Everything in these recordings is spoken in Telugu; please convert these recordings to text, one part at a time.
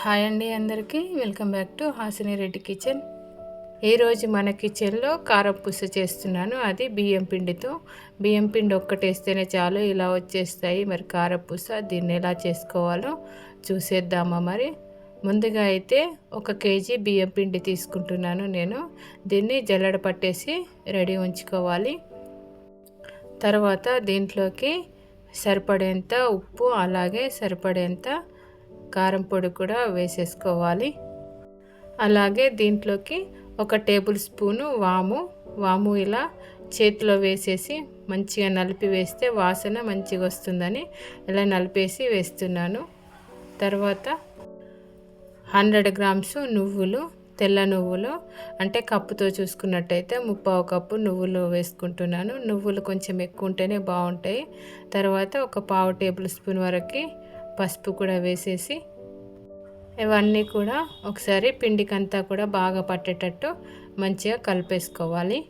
హాయ్ అండి అందరికీ. Welcome back to Hasini Reddy kitchen. ఈరోజు మన కిచెన్లో కారపూస చేస్తున్నాను. అది బియ్యం పిండితో. బియ్యం పిండి ఒక్కటేస్తేనే చాలు ఇలా వచ్చేస్తాయి. మరి కారపూస దీన్ని ఎలా చేసుకోవాలో చూసేద్దామా మరి. ముందుగా అయితే ఒక కేజీ బియ్యం పిండి తీసుకుంటున్నాను నేను. దీన్ని జల్లడ పట్టేసి రెడీ ఉంచుకోవాలి. తర్వాత దీంట్లోకి సరిపడేంత ఉప్పు అలాగే సరిపడేంత కారం పొడి కూడా వేసేసుకోవాలి. అలాగే దీంట్లోకి ఒక టేబుల్ స్పూను వాము వాము ఇలా చేతిలో వేసేసి మంచిగా నలిపి వేస్తే వాసన మంచిగా వస్తుందని ఇలా నలిపేసి వేస్తున్నాను. తర్వాత హండ్రెడ్ గ్రామ్స్ నువ్వులు తెల్ల నువ్వులు అంటే కప్పుతో చూసుకున్నట్టయితే ముప్పావు కప్పు నువ్వులు వేసుకుంటున్నాను. నువ్వులు కొంచెం ఎక్కువ ఉంటేనే బాగుంటాయి. తర్వాత ఒక పావు టేబుల్ స్పూన్ వరకు పసుపు కూడా వేసేసి ఇవన్నీ కూడా ఒకసారి పిండికంతా కూడా బాగా పట్టేటట్టు మంచిగా కలిపేసుకోవాలి.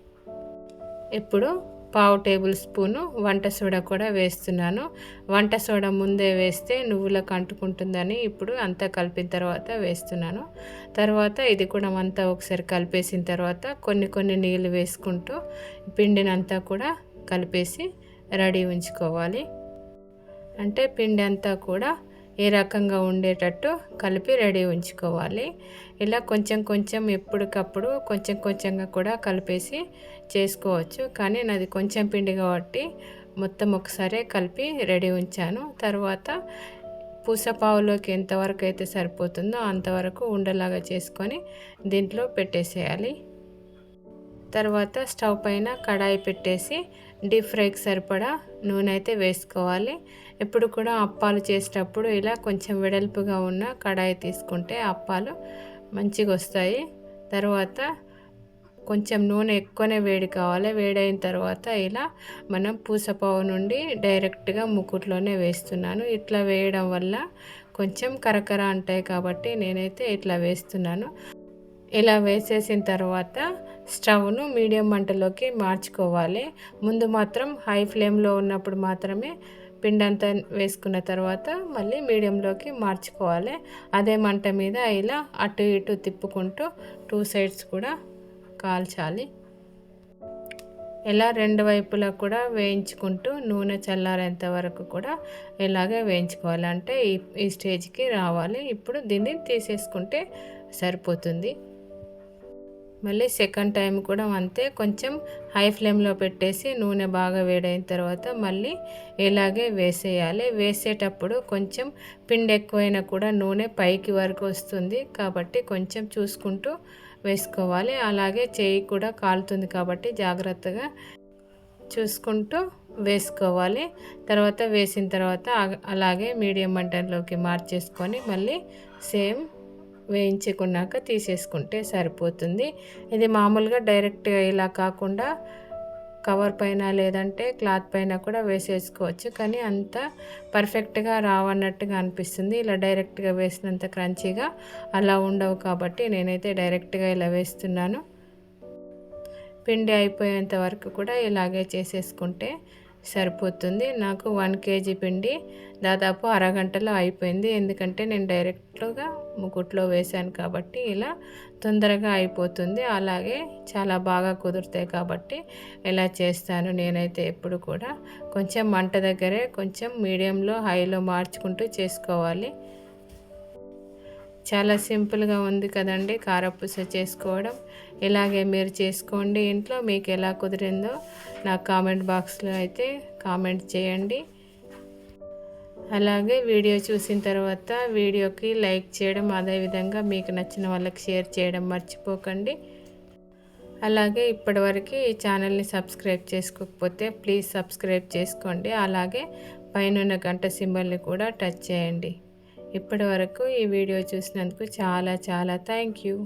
ఇప్పుడు పావు టేబుల్ స్పూను వంట సోడా కూడా వేస్తున్నాను. వంట సోడా ముందే వేస్తే నువ్వులకు అంటుకుంటుందని ఇప్పుడు అంతా కలిపిన తర్వాత వేస్తున్నాను. తర్వాత ఇది కూడా అంతా ఒకసారి కలిపేసిన తర్వాత కొన్ని కొన్ని నీళ్ళు వేసుకుంటూ పిండినంతా కూడా కలిపేసి రెడీ ఉంచుకోవాలి. అంటే పిండి అంతా కూడా ఏ రకంగా ఉండేటట్టు కలిపి రెడీ ఉంచుకోవాలి. ఇలా కొంచెం కొంచెం ఎప్పటికప్పుడు కొంచెం కొంచెంగా కూడా కలిపేసి చేసుకోవచ్చు. కానీ నాది కొంచెం పిండి కాబట్టి మొత్తం ఒకసారి కలిపి రెడీ ఉంచాను. తర్వాత పూసపావులోకి ఎంతవరకు అయితే సరిపోతుందో అంతవరకు ఉండలాగా చేసుకొని దీంట్లో పెట్టేసేయాలి. తర్వాత స్టవ్ పైన కడాయి పెట్టేసి డీప్ ఫ్రైకి సరిపడా నూనె అయితే వేసుకోవాలి. ఎప్పుడు కూడా అప్పాలు చేసేటప్పుడు ఇలా కొంచెం వెడల్పుగా ఉన్న కడాయి తీసుకుంటే అప్పాలు మంచిగా వస్తాయి. తర్వాత కొంచెం నూనె ఎక్కువనే వేడి కావాలి. వేడైన తర్వాత ఇలా మనం పూసపావు నుండి డైరెక్ట్గా ముకుట్లోనే వేస్తున్నాను. ఇట్లా వేయడం వల్ల కొంచెం కరకర అంటాయి కాబట్టి నేనైతే ఇట్లా వేస్తున్నాను. ఇలా వేసేసిన తర్వాత స్టవ్ను మీడియం మంటలోకి మార్చుకోవాలి. ముందు మాత్రం హై ఫ్లేమ్లో ఉన్నప్పుడు మాత్రమే పిండి అంతా వేసుకున్న తర్వాత మళ్ళీ మీడియంలోకి మార్చుకోవాలి. అదే మంట మీద ఇలా అటు ఇటు తిప్పుకుంటూ టూ సైడ్స్ కూడా కాల్చాలి. ఇలా రెండు వైపులా కూడా వేయించుకుంటూ నూనె చల్లారేంత వరకు కూడా ఇలాగే వేయించుకోవాలి. అంటే ఈ ఈ స్టేజ్కి రావాలి. ఇప్పుడు దీన్ని తీసేసుకుంటే సరిపోతుంది. మళ్ళీ సెకండ్ టైం కూడా అంతే. కొంచెం హై ఫ్లేమ్లో పెట్టేసి నూనె బాగా వేడైన తర్వాత మళ్ళీ ఇలాగే వేసేయాలి. వేసేటప్పుడు కొంచెం పిండి ఎక్కువైనా కూడా నూనె పైకి వరకు వస్తుంది కాబట్టి కొంచెం చూసుకుంటూ వేసుకోవాలి. అలాగే చేయి కూడా కాలుతుంది కాబట్టి జాగ్రత్తగా చూసుకుంటూ వేసుకోవాలి. తర్వాత వేసిన తర్వాత అలాగే మీడియం మంటలోకి మార్చేసుకొని మళ్ళీ సేమ్ వేయించుకున్నాక తీసేసుకుంటే సరిపోతుంది. ఇది మామూలుగా డైరెక్ట్గా ఇలా కాకుండా కవర్ పైన లేదంటే క్లాత్ పైన కూడా వేసేసుకోవచ్చు. కానీ అంత పర్ఫెక్ట్గా రావన్నట్టుగా అనిపిస్తుంది. ఇలా డైరెక్ట్గా వేసినంత క్రంచీగా అలా ఉండవు కాబట్టి నేనైతే డైరెక్ట్గా ఇలా వేస్తున్నాను. పిండి అయిపోయేంత వరకు కూడా ఇలాగే చేసేసుకుంటే సరిపోతుంది. నాకు వన్ కేజీ పిండి దాదాపు అరగంటలో అయిపోయింది. ఎందుకంటే నేను డైరెక్ట్గా ముకుట్లో వేశాను కాబట్టి ఇలా తొందరగా అయిపోతుంది. అలాగే చాలా బాగా కుదురుతాయి కాబట్టి ఇలా చేస్తాను నేనైతే ఎప్పుడు కూడా. కొంచెం మంట దగ్గరే కొంచెం మీడియంలో హైలో మార్చుకుంటూ చేసుకోవాలి. చాలా సింపుల్గా ఉంది కదండి. కారపూస చేసుకోవడం. ఇలాగే మీరు చేసుకోండి ఇంట్లో. మీకు ఎలా కుదిరిందో నా కామెంట్ బాక్స్లో అయితే కామెంట్ చేయండి. అలాగే వీడియో చూసిన తర్వాత వీడియోకి లైక్ చేయడం అదేవిధంగా మీకు నచ్చిన వాళ్ళకి షేర్ చేయడం మర్చిపోకండి. అలాగే ఇప్పటివరకు ఈ ఛానల్ని సబ్స్క్రైబ్ చేసుకోకపోతే ప్లీజ్ సబ్స్క్రైబ్ చేసుకోండి. అలాగే పైన గంట సింబల్ని కూడా టచ్ చేయండి. ఇప్పటి వరకు ఈ వీడియో చూసినందుకు చాలా చాలా థ్యాంక్ యూ.